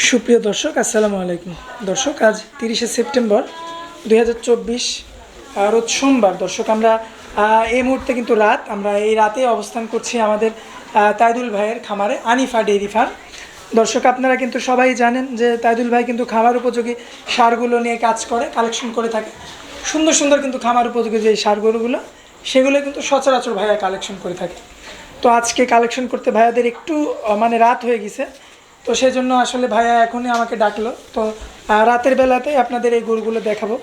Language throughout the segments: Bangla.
সুপ্রিয় দর্শক, আসসালামু আলাইকুম। দর্শক, আজ তিরিশে সেপ্টেম্বর দুই হাজার চব্বিশ রোজ সোমবার। দর্শক, আমরা এই মুহূর্তে কিন্তু রাত। আমরা এই রাতে অবস্থান করছি আমাদের তাইদুল ভাইয়ের খামারে, আনিফা ডেইরি ফার্ম। দর্শক, আপনারা কিন্তু সবাই জানেন যে তাইদুল ভাই কিন্তু খামার উপযোগী সারগুলো নিয়ে কাজ করে, কালেকশন করে থাকে। সুন্দর সুন্দর কিন্তু খামার উপযোগী যে সারগুলোগুলো, সেগুলো কিন্তু সচরাচর ভাইয়া কালেকশন করে থাকে। তো আজকে কালেকশন করতে ভাইয়াদের একটু মানে রাত হয়ে গেছে। তো সেই জন্য আসলে ভাইয়া এখনই আমাকে ডাকলো। তো রাতের বেলাতে আপনাদের এই গরুগুলো দেখাবো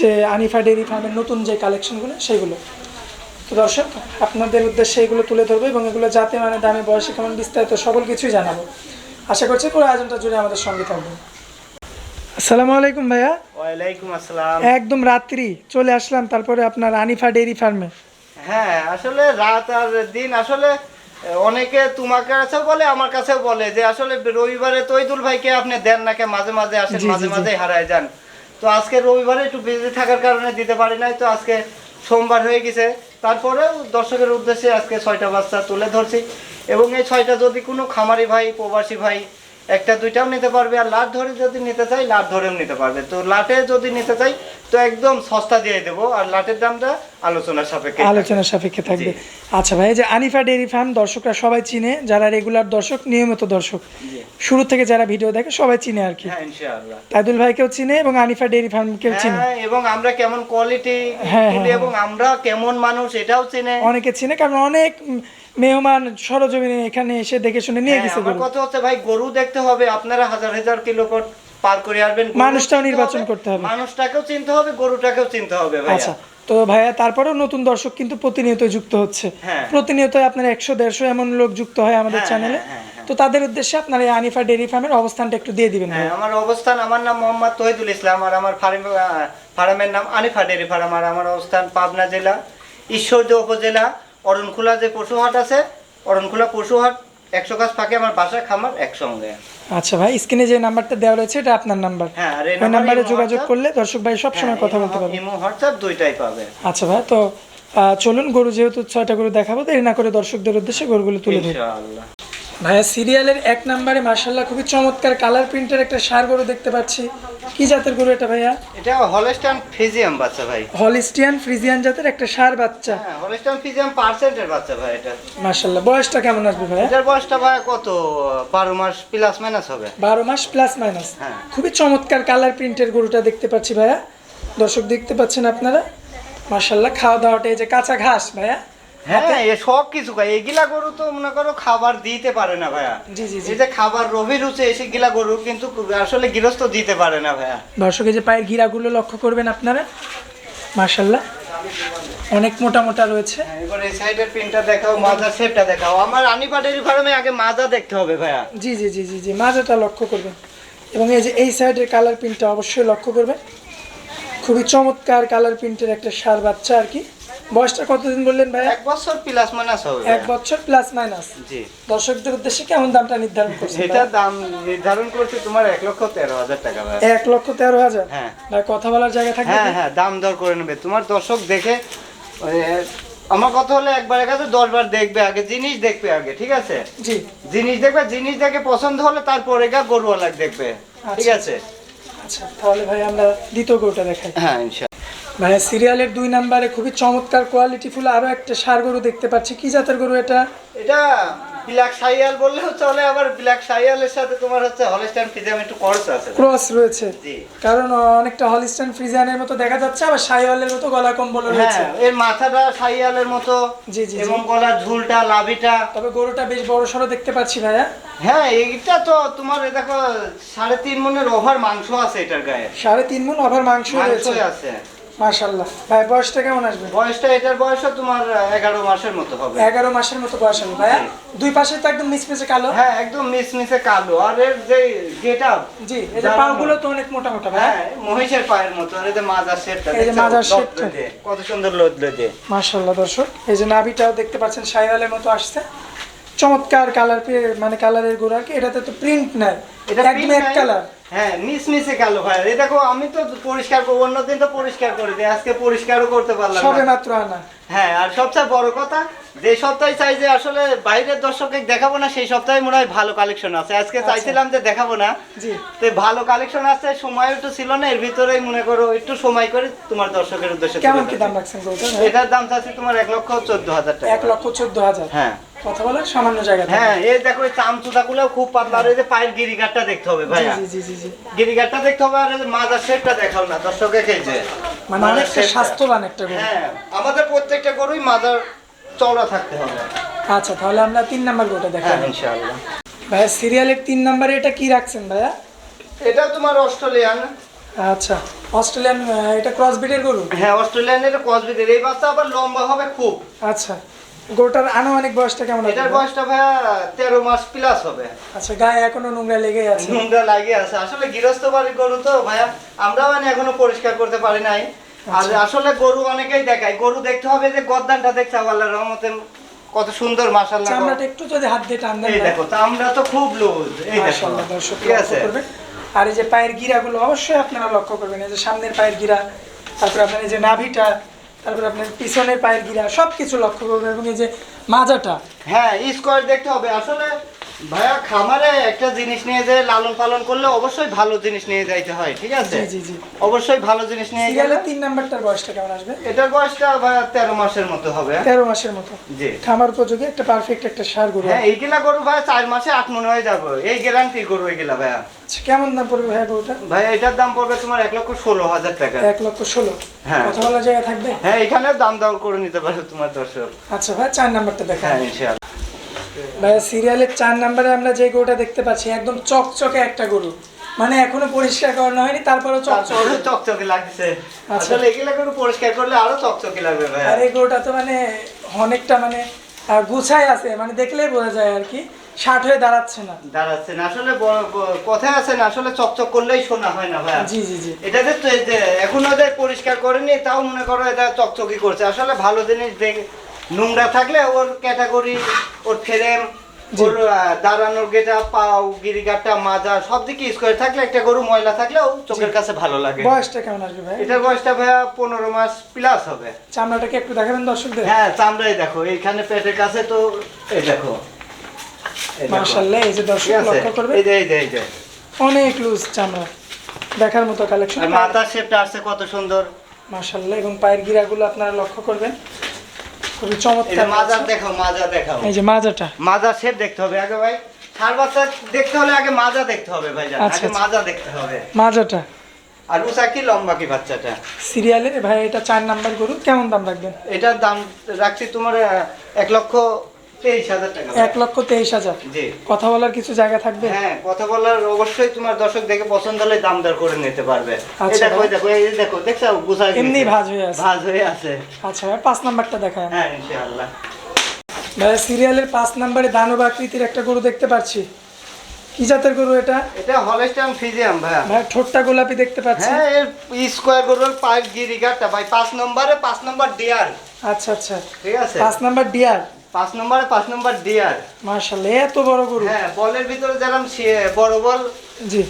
যে আনিফা ডেয়ারি ফার্মের নতুন যে কালেকশনগুলো সেগুলো তো দর্শক আপনাদের উদ্দেশ্যে এগুলো তুলে ধরবো এবং এগুলো যাতে মানে দামে বয়সে কেমন বিস্তারিত সকল কিছুই জানাব। আশা করছি পুরো আয়োজনটা জুড়ে আমাদের সঙ্গে থাকবেন আসসালামু আলাইকুম ভাইয়া। ওয়ালাইকুম আসসালাম। একদম রাত্রি চলে আসলাম তারপরে আপনার আনিফা ডেয়ারি ফার্মে। হ্যাঁ আসলে রাত আর দিন আসলে অনেকে তোমার কাছেও বলে আমার কাছেও বলে যে আসলে রবিবারে তৈদুল ভাইকে আপনি দেন নাকি মাঝে মাঝে আসেন মাঝে মাঝে হারায় যান। তো আজকে রবিবারে একটু বিজি থাকার কারণে দিতে পারি নাই তো আজকে সোমবার হয়ে গেছে। তারপরেও দর্শকের উদ্দেশ্যে আজকে ছয়টা বাচ্চা তুলে ধরছি। এবং এই ছয়টা যদি কোনো খামারি ভাই প্রবাসী ভাই একটা দুইটাও নিতে পারবে আর লাট ধরে যদি নিতে চাই লাট ধরেও নিতে পারবে। তো লাটে যদি নিতে চাই তো একদম সস্তা দিয়ে দেবো আর লাটের দামটা আলোচনার সাপেক্ষে সাপেক্ষে থাকবে। আচ্ছা ভাই যে আনিফা ডেয়ারি ফার্ম দর্শকরা সবাই চিনে যারা রেগুলার দর্শক নিয়মিত দর্শক। শুরু থেকে যারা ভিডিও দেখে সবাই চিনে আর কি। হ্যাঁ তাইদুল ভাইকেও চিনে এবং আনিফা ডেয়ারি ফার্মকেও চিনে। হ্যাঁ এবং আমরা কেমন কোয়ালিটি হ্যাঁ, এবং আমরা কেমন মানুষ এটাও চিনে। অনেকে চিনে কারণ অনেক মেহমান সরজমিনে এখানে এসে দেখে শুনে নিয়ে গেছে কথা হচ্ছে ভাই গরু দেখতে হবে আপনারা হাজার হাজার কিলো পর করে আসবেন মানুষটাও নির্বাচন করতে হবে। মানুষটাকেও চিনতে হবে গরুটাকেও চিনতে হবে আচ্ছা তো ভাইয়া তারপরেও নতুন দর্শক কিন্তু প্রতিনিয়ত যুক্ত হচ্ছে। হ্যাঁ। প্রতিনিয়ত আপনার একশো দেড়শো এমন লোক যুক্ত হয় আমাদের চ্যানেলে হ্যাঁ, হ্যাঁ, তো তাদের উদ্দেশ্যে আপনার এই আনিফা ডেয়ারি ফার্মের অবস্থানটা একটু দিয়ে দিবেন আমার অবস্থান আমার নাম মোহাম্মদ তহিদুল ইসলাম আর আমার ফার্ম ফার্মের নাম আনিফা ডেরি ফার্ম আর আমার অবস্থান পাবনা জেলা ঈশ্বরদী উপজেলা অরণখোলা যে পশুহাট আছে অরণখোলা পশুহাট একশো গাছ ফাঁকে আমার বাসা খামার একসঙ্গে। আচ্ছা ভাই স্ক্রিনে যে নাম্বারটা দেওয়া রয়েছে এটা আপনার নাম্বার। হ্যাঁ ওই নাম্বারে যোগাযোগ করলে দর্শক ভাই সব সময় হ্যাঁ, কথা বলতে পারবে। ইমো হোয়াটসঅ্যাপ দুইটাই পাবে। আচ্ছা ভাই তো চলুন গরু যেহেতু ছয়টা গরু দেখাবো দেরি না করে দর্শকদের উদ্দেশ্যে গরুগুলো তুলে ধরি। ভাইয়া সিরিয়ালের এক নম্বরে মার্শাল্লাহ খুবই চমৎকার কালার প্রিন্টের একটা সার গরু দেখতে পাচ্ছি। কি জাতের গরু এটা ভাইয়া? এটা হলস্টাইন ফিজিয়াম বাচ্চা ভাই। হলিস্টিয়ান ফ্রিজিয়ান জাতের একটা সার বাচ্চা। হ্যাঁ হলস্টাইন ফিজিয়াম পার্সেন্টের বাচ্চা ভাই এটা। মার্শাল্লাহ বয়সটা কেমন আসবে ভাইয়া? এটার বয়সটা ভাই কত? বারো মাস প্লাস মাইনাস হবে। বারো মাস প্লাস মাইনাস হ্যাঁ। খুবই চমৎকার কালার প্রিন্টের গরুটা দেখতে পাচ্ছি ভাইয়া। দর্শক দেখতে পাচ্ছেন আপনারা। মার্শাল্লাহ খাওয়া দাওয়াটা এই যে কাঁচা ঘাস ভাইয়া। হ্যাঁ এ সব কিছু খায়। এগুলা গরু তো মনে করো খাবার দিতে পারে না ভাইয়া। জি জি এই যে খাবার রবি রুচে এসে গিলা গরু কিন্তু আসলে গৃহস্থ দিতে পারে না ভাইয়া। দর্শক যে পায়ের গিরাগুলো লক্ষ্য করবেন আপনারা মার্শাল্লাহ অনেক মোটা মোটা রয়েছে। হ্যাঁ, এবার এই সাইডের পিনটা দেখাও মাজার শেপটা দেখাও। আমার আনিপা ডেরি ফার্মে আগে মাজা দেখতে হবে ভাইয়া। জি জি জি জি জি মাজাটা লক্ষ্য করবেন। এবং এই যে এই সাইডের কালার প্রিন্টটা অবশ্যই লক্ষ্য করবেন। খুবই চমৎকার কালার প্রিন্টের একটা সার বাচ্চা আর কি। বয়সটা কতদিন বললেন ভাই এক বছর প্লাস মাইনাস হবে এক বছর প্লাস মাইনাস জি। দর্শকদের উদ্দেশ্যে কেমন দামটা নির্ধারণ করছেন এটার দাম নির্ধারণ করছে তোমার এক লক্ষ তেরো হাজার টাকা ভাই এক লক্ষ তেরো হাজার? হ্যাঁ। ভাই কথা বলার জায়গা থাকবে হ্যাঁ হ্যাঁ দাম দর করে নেবে। তোমার দর্শক দেখে আমার কথা হলে একবার কাছে দশ বার দেখবে আগে জিনিস দেখবে আগে ঠিক আছে? জি। জিনিস দেখবে জিনিস দেখে পছন্দ হলে তারপরে গা গরুওয়ালা দেখবে ঠিক আছে? আচ্ছা তাহলে ভাই আমরা দ্বিতীয় গরুটা দেখাই। হ্যাঁ ইনশাল্লাহ। ভাই সিরিয়ালের দুই নাম্বারে খুবই চমৎকার কোয়ালিটিফুল আরও একটা সার গরু দেখতে পাচ্ছি। কি জাতের গরু এটা? এটা ব্ল্যাক সাইয়াল বললেও চলে আবার ব্ল্যাক সাইয়ালের সাথে তোমার হচ্ছে হলস্টাইন ফিজাম একটু খরচ আছে। ক্রস রয়েছে। জি। কারণ অনেকটা হলিস্টান ফ্রিজিয়ানের মতো দেখা যাচ্ছে আবার শাইওয়ালের মতো গলা কম্বল রয়েছে। হ্যাঁ এর মাথাটা সাইয়ালের মতো জি, জি। এবং গলার ঝুলটা লাভিটা। তবে গরুটা বেশ বড় সড়ো দেখতে পাচ্ছি ভাইয়া। হ্যাঁ এইটা তো তোমার দেখো সাড়ে তিন মনের ওভার মাংস আছে এটার গায়ে। সাড়ে তিন মন ওভার মাংস রয়েছে। আছে। মাশাল্লাহ ভাই বয়সটা কেমন আসবে? বয়সটা এটার বয়সও তোমার এগারো মাসের মতো হবে। এগারো মাসের মতো বয়স হবে ভাইয়া। দুই পাশে তো একদম মিসমিসে কালো। হ্যাঁ একদম মিসমিসে কালো। আর এর যে গেট আপ জি এই যে পাগুলো তো অনেক মোটা মোটা ভাইয়া। হ্যাঁ মহিষের পায়ের মতো। আর এই যে মাজার শেপটা এই যে মাজার শেপটা। কত সুন্দর লোদ লোদে। মাশাল্লাহ দর্শক। এই যে নাভিটাও দেখতে পাচ্ছেন শাইওয়ালের মতো আসছে। চমৎকার কালার মানে কালারের গোড়া কি? এটাতে তো প্রিন্ট নাই এটা একদম এক। কালার হ্যাঁ মিস মিসে কালো ভাই এই দেখো আমি তো পরিষ্কার করব অন্যদিন তো পরিষ্কার করে দিই। আজকে পরিষ্কারও করতে পারলাম সবে মাত্র আনা। হ্যাঁ আর সবচেয়ে বড় কথা যে সপ্তাহে চাই যে আসলে বাইরের দর্শককে দেখাবো না সেই সপ্তাহে মনে হয় ভালো কালেকশন আছে। আজকে আচ্ছা। চাইছিলাম যে দেখাবো না। জি। তো ভালো কালেকশন আছে সময় একটু ছিল না এর ভিতরেই মনে করো একটু সময় করে তোমার দর্শকের উদ্দেশ্যে কেমন কি দাম রাখছেন এটার দাম চাচ্ছি তোমার এক লক্ষ চোদ্দ হাজার টাকা। এক লক্ষ চোদ্দ হাজার। হ্যাঁ। কথা বলার সামান্য জায়গা হ্যাঁ এই দেখো এই খুব পাতলা। আর এই যে পায়ের দেখতে হবে জি ভাইয়া। জি জি জি জি। দেখতে হবে আর এই মাজার শেপটা দেখাও না দর্শকে খেয়েছে মানে অনেকটা স্বাস্থ্যবান একটা গরু। হ্যাঁ আমাদের প্রত্যেকটা গরুই মাজার চওড়া থাকতে হবে। আচ্ছা তাহলে আমরা তিন নাম্বার গরুটা দেখাই। হ্যাঁ ইনশাআল্লাহ। ভাইয়া সিরিয়ালের তিন নাম্বারে এটা কি রাখছেন ভাইয়া? এটা তোমার অস্ট্রেলিয়ান। আচ্ছা অস্ট্রেলিয়ান এটা ক্রস বিটের গরু? হ্যাঁ অস্ট্রেলিয়ানের কসবিদের এই বাচ্চা আবার লম্বা হবে খুব। আচ্ছা। গরুটার আনুমানিক বয়সটা কেমন এটার বয়সটা ভাইয়া তেরো মাস প্লাস হবে। আচ্ছা গায়ে এখনও নোংরা লেগেই আছে? নোংরা লাগিয়ে আছে। আসলে গৃহস্থ বাড়ির গরু তো ভাইয়া আমরা মানে এখনও পরিষ্কার করতে পারি নাই। আর আচ্ছা। আসলে গরু অনেকেই দেখায় গরু দেখতে হবে যে গদ্দানটা দেখতে হবে আল্লাহর রহমতে কত সুন্দর মাশাআল্লাহ। চামড়াটা একটু যদি হাত দিয়ে টান দেন এই দেখো চামড়া তো খুব লুজ এই দেখো। মাশাআল্লাহ দর্শক ঠিক আছে? আর এই যে পায়ের গিরাগুলো অবশ্যই আপনারা লক্ষ্য করবেন। এই যে সামনের পায়ের গিরা তারপরে আপনার এই যে নাভিটা তারপরে আপনার পিছনের পায়ের গিরা সব কিছু লক্ষ্য করবেন এবং এই যে মাজাটা। হ্যাঁ স্কোয়ার দেখতে হবে। আসলে ভাইয়া খামারে একটা জিনিস নিয়ে যে লালন পালন করলে অবশ্যই ভালো জিনিস নিয়ে যাইতে হয় ঠিক আছে? জি জি জি। অবশ্যই ভালো জিনিস নিয়ে গেলে তিন নাম্বারটার বয়সটা কেমন আসবে? এটার বয়সটা ভাইয়া তেরো মাসের মতো হবে। তেরো মাসের মতো। জি। খামার উপযোগী একটা পারফেক্ট একটা সার গরু হ্যাঁ এইগুলা গরু ভাই চার মাসে আট মনে হয়ে যাবে। এই গ্যারান্টি গরু এগুলা ভাইয়া। কেমন দাম পড়বে গরুটা? ভাই এটার দাম পড়বে তোমার এক লক্ষ ষোলো হাজার টাকা। এক লক্ষ ষোলো? হ্যাঁ। কথা বলার জায়গা থাকবে? হ্যাঁ এখানে দাম দাম করে নিতে পারো তোমার দর্শক। আচ্ছা ভাই চার নাম্বারটা দেখা হ্যাঁ ইনশাআল্লাহ। ভাইয়া সিরিয়ালের চার নাম্বারে আমরা যে গরুটা দেখতে পাচ্ছি একদম চকচকে একটা গরু। মানে এখনও পরিষ্কার করানো হয়নি তারপরেও চকচকে। তারপরে চকচকে লাগছে। আচ্ছা। আসলে এগুলা গরু পরিষ্কার করলে আরও চকচকে লাগবে ভাইয়া। আর এই গরুটা তো মানে অনেকটা মানে গুছায় আছে মানে দেখলেই বোঝা যায় আর কি। ষাট হয়ে দাঁড়াচ্ছে না। দাঁড়াচ্ছেন আসলে ব- ব- কথায় আছেন আসলে চকচক করলেই শোনা হয় না ভাইয়া জি জি জি। এটা যে এখন ওদের পরিষ্কার করেনি তাও মনে করো এটা চকচকি করছে। আসলে ভালো জিনিস দেখ নোংরা থাকলে ওর ক্যাটাগরি ওর ফ্রেম ওর দাঁড়ানোর গেটা পাও গিরিগাটা মাজা সব দিকে স্কোয়ার থাকলে একটা গরু ময়লা থাকলেও চোখের কাছে ভালো লাগে। বয়সটা কেমন আসবে ভাই? এটার বয়সটা ভাইয়া পনেরো মাস প্লাস হবে। চামড়াটাকে একটু দেখাবেন দর্শকদের? হ্যাঁ চামড়াই দেখো। এইখানে পেটের কাছে তো এই দেখো। এই যে দর্শক লক্ষ্য করবে? এই যে এই যে এই যে। অনেক লুজ চামড়া। দেখার মতো কালেকশন শেপটা আসছে কত সুন্দর। এবং পায়ের গিরাগুলো আপনারা লক্ষ্য করবেন। খুবই এই চমৎকার দেখাও মাজা দেখাও। এই যে মাজাটা। শেপ দেখতে হবে আগে ভাই। বাচ্চা দেখতে হলে আগে মাজা দেখতে হবে ভাই আচ্ছা, আগে আচ্ছা। মাজা দেখতে হবে। মাজাটা। আর উষা কি লম্বা কি বাচ্চাটা? সিরিয়ালের ভাই এটা চার নাম্বার গরু। কেমন দাম রাখবেন? এটার দাম রাখছি তোমার এক লক্ষ এক লক্ষ তেইশ হাজার। কথা বলার কিছু জায়গা থাকবে? হ্যাঁ কথা বলার অবশ্যই তোমার দর্শক দেখে পছন্দ হলে দাম দর করে নিতে পারবে। আচ্ছা, দেখো দেখো এই দেখো দেখছ? গুছাই এমনি ভাঁজ হয়ে আছে। ভাজ হয়ে আছে। আচ্ছা ভাই পাঁচ নাম্বারটা দেখায়। হ্যাঁ ইনশাআল্লাহ। ভাই সিরিয়ালের পাঁচ নাম্বারে দানব আকৃতির একটা গরু দেখতে পাচ্ছি। কি জাতের গরু এটা? এটা হলস্টাইন ফিজিয়াম ভাইয়া ভাই ঠোঁটটা গোলাপি দেখতে পাচ্ছি। হ্যাঁ এর স্কোয়ার গরুর পাইপ গিরিগাটা ভাই। পাঁচ নম্বরে পাঁচ নম্বর ডিয়ার। আচ্ছা আচ্ছা। ঠিক আছে? পাঁচ নাম্বার ডিয়ার। পাঁচ নম্বরে পাঁচ নম্বর ডিয়ার মার্শাল্লাহ এত বড় গরু। হ্যাঁ বলের ভিতরে যেরকম বড় বল জি।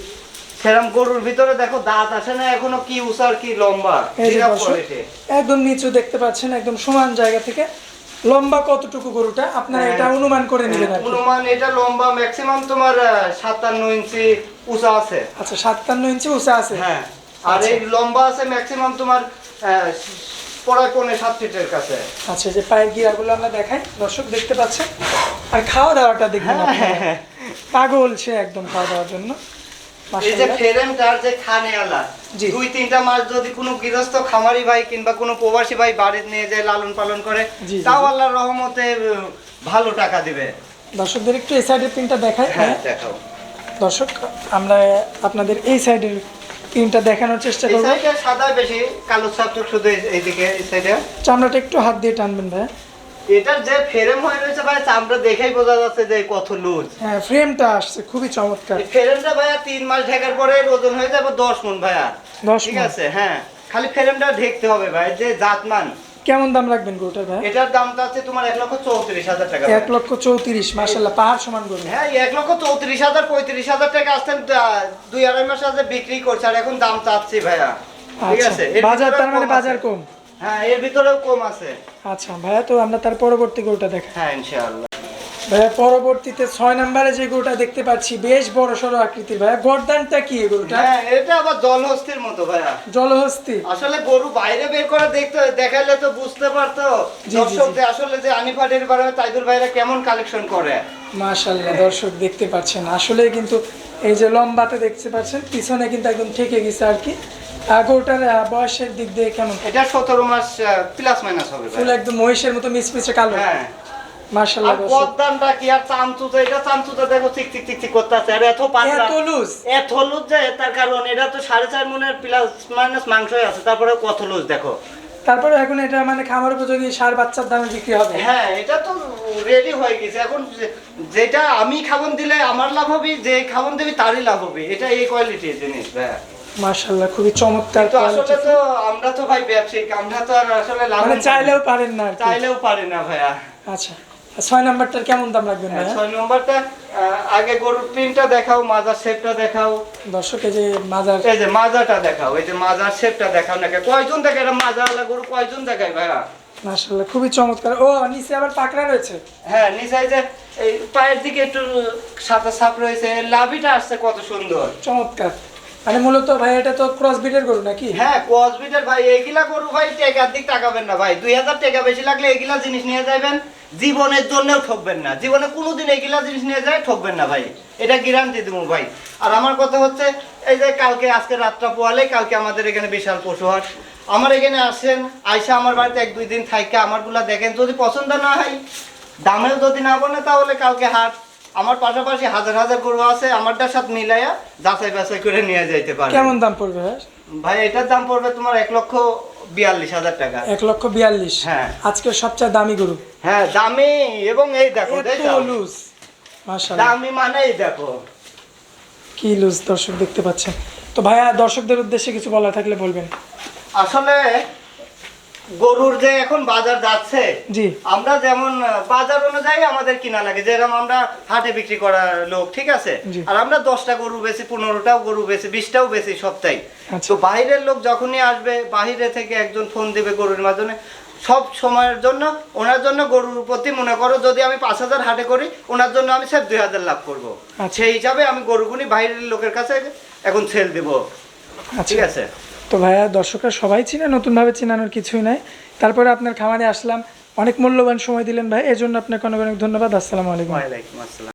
সেরকম গরুর ভিতরে দেখো দাঁত আসে না এখনও কি উষার কি লম্বা। একদম নিচু দেখতে পাচ্ছেন একদম সমান জায়গা থেকে। লম্বা কতটুকু গরুটা? আপনারা হ্যাঁ। এটা অনুমান করে নেবেন অনুমান এটা লম্বা ম্যাক্সিমাম তোমার সাতান্ন ইঞ্চি উঁচা আছে। আচ্ছা সাতান্ন ইঞ্চি উঁচা আছে। হ্যাঁ আর আচ্ছা। এই লম্বা আছে ম্যাক্সিমাম তোমার সাত ফিটের কাছে আচ্ছা যে পায়ের গিরাগুলো আমরা দেখাই দর্শক দেখতে পাচ্ছেন আর খাওয়া দাওয়াটা দেখবেন হ্যাঁ, আপনারা। হ্যাঁ, পাগল সে একদম খাওয়া দাওয়ার জন্য এই যে। ফেরেমটার যে খানে আলা। দুই তিনটা মাস যদি কোনো গৃহস্থ খামারি ভাই কিংবা কোনো প্রবাসী ভাই বাড়িতে নিয়ে যায় লালন পালন করে তাও। আল্লাহর রহমতে ভালো টাকা দিবে দর্শকদের একটু এই সাইডের প্রিন্টটা দেখাই হ্যাঁ হ্যাঁ দেখাও দর্শক আমরা আপনাদের এই সাইডের প্রিন্টটা দেখানোর চেষ্টা করব। সাদা বেশি কালো ছাপটুক শুধু এইদিকে এই সাইডে। চামড়াটা একটু হাত দিয়ে টানবেন ভাই এটার যে ফ্রেম হয়ে রয়েছে ভাই চামড়া দেখেই বোঝা যাচ্ছে যে কত লুজ হ্যাঁ ফ্রেমটা আসছে খুবই চমৎকার। ফ্রেমটা ভাইয়া তিন মাস ঢাকার পরে ওজন হয়ে যাবে দশ মন ভাইয়া। দশ ঠিক আছে হ্যাঁ। খালি ফ্রেমটা ঢেকতে হবে ভাই যে জাতমান। কেমন দাম রাখবেন গরুটার ভাই? এটার দামটা আছে তোমার এক লক্ষ চৌত্রিশ হাজার টাকা এক লক্ষ চৌত্রিশ মাসাল্লাহ পাহাড় সমান গরু। হ্যাঁ এক লক্ষ চৌত্রিশ হাজার পঁয়ত্রিশ হাজার টাকা আসতেন দুই আড়াই মাস আগে বিক্রি করছে আর এখন দাম চাচ্ছি ভাইয়া। ঠিক আচ্ছা আছে? বাজার তার মানে বাজার কম? হ্যাঁ এর ভিতরেও কম আছে। আচ্ছা ভাইয়া তো আমরা তার পরবর্তী গরুটা দেখা হ্যাঁ ইনশাআল্লাহ। ভাইয়া পরবর্তীতে ছয় নম্বরে যে গরুটা দেখতে পাচ্ছি বেশ বড় সড়ো আকৃতির ভাইয়া। গরদানটা কি গরুটা? হ্যাঁ এটা আবার জলহস্তির মতো ভাইয়া। জলহস্তি। আসলে গরু বাইরে বের করে দেখতে দেখাইলে তো বুঝতে পারতো। জি। আসলে যে আনিফাটের বারে তাইদুল ভাইরা কেমন কালেকশন করে। মাশাল্লাহ দর্শক দেখতে পাচ্ছেন। আসলে কিন্তু এই যে লম্বাতে দেখতে পাচ্ছেন পিছনে কিন্তু একদম ঠেকে গেছে আর কি। আর গরুটার বয়সের দিক দিয়ে কেমন? এটা সতেরো মাস প্লাস মাইনাস হবে ফুল একদম মহিষের মতো মিচমিচে কালো। হ্যাঁ। মাশাল্লাহ আর কি আর চামচুতে এটা চামচুতে দেখো চিক চিক চিক চিক করতে আর এত পাতলা। এত লুজ এত লুজ যে তার কারণ এটা তো সাড়ে চার মনের প্লাস মাইনাস মাংসই আছে। তারপরে কত লুজ দেখো। তারপরে এখন এটা মানে খামার উপযোগী সার বাচ্চার দামে বিক্রি হবে। হ্যাঁ এটা তো রেডি হয়ে গেছে। এখন যেটা আমি খাবন দিলে আমার লাভ হবে যে খাবন দিবি তারই লাভ হবে। এটা এই কোয়ালিটির জিনিস ভাই মাশাল্লাহ খুবই চমৎকার তো আসলে তো আমরা তো ভাই ব্যবসায়িক আমরা তো আর আসলে লাভ মানে চাইলেও পারেন না চাইলেও পারি না ভাইয়া। আচ্ছা। ছয় নাম্বারটার কেমন দাম রাখবেন হ্যাঁ, ছয় নম্বরটা আগে গরুর প্রিন্টটা দেখাও মাজার শেপটা দেখাও। দর্শক এই যে মাজার এই যে মাজাটা দেখাও এই যে মাজার শেপটা দেখাও নাকি? কয়জন দেখে এটা মাজাওয়ালা গরু? কয়জন দেখায় ভাইয়া? মাশাল্লাহ খুবই চমৎকার। ও নিচে আবার পাকড়া রয়েছে? হ্যাঁ নিচাই যে এই পায়ের দিকে একটু সাদা সাপ রয়েছে লাভিটা আসছে কত সুন্দর। চমৎকার। মানে মূলত ভাই এটা তো ক্রস বিটের গরু নাকি? হ্যাঁ কসবিটের ভাই এগুলা গরু ভাই টেকার দিক টাকাবেন না ভাই। দুই হাজার টাকা বেশি লাগলে এগুলা জিনিস নিয়ে যাবেন জীবনের জন্যও ঠকবেন না। জীবনে কোনোদিন এগুলা জিনিস নিয়ে যায় ঠকবেন না ভাই। এটা গ্যারান্টি দেবো ভাই। আর আমার কথা হচ্ছে এই যে কালকে আজকে রাতটা পোয়ালে কালকে আমাদের এখানে বিশাল পশু হাট। আমার এখানে আসেন আইসা আমার বাড়িতে এক দুই দিন থাইকে আমারগুলা দেখেন। যদি পছন্দ না হয় দামেও যদি না বলে তাহলে কালকে হাট। আমার পাশাপাশি হাজার হাজার গরু আছে আমারটার সাথে মিলাইয়া যাচাই বাছাই করে নিয়ে যাইতে পারে কেমন দাম পড়বে ভাই ভাই এটার দাম পড়বে তোমার এক লক্ষ বিয়াল্লিশ হাজার টাকা। এক লক্ষ বিয়াল্লিশ। হ্যাঁ। আজকের সবচেয়ে দামি গরু। হ্যাঁ দামি এবং এই দেখো লুজ দামি মানে এই দেখো। কি লুজ দর্শক দেখতে পাচ্ছেন। তো ভাইয়া দর্শকদের উদ্দেশ্যে কিছু বলা থাকলে বলবেন। আসলে গরুর যে এখন বাজার যাচ্ছে জি। আমরা যেমন বাজার অনুযায়ী আমাদের কিনা লাগে যেরকম আমরা হাটে বিক্রি করা লোক ঠিক আছে? আর আমরা দশটা গরু বেশি পনেরোটাও গরু বেশি বিশটাও বেশি সপ্তাহে। আচ্ছা। তো বাইরের লোক যখনই আসবে বাইরে থেকে একজন ফোন দিবে গরুর মাধ্যমে সব সময়ের জন্য ওনার জন্য গরুর প্রতি মনে করো যদি আমি পাঁচ হাজার হাটে করি ওনার জন্য আমি স্যার দুই হাজার লাভ করব। আচ্ছা। সেই হিসাবে আমি গরুগুনি বাইরের লোকের কাছে এখন সেল দেবো। আচ্ছা। ঠিক আছে? তো ভাইয়া, দর্শকরা সবাই চিনে, নতুনভাবে চিনানোর কিছুই নাই। তারপরে আপনার খামারে আসলাম, অনেক মূল্যবান সময় দিলেন ভাই, এজন্য জন্য আপনাকে অনেক অনেক ধন্যবাদ, আসসালামু আলাইকুম। আসসালাম।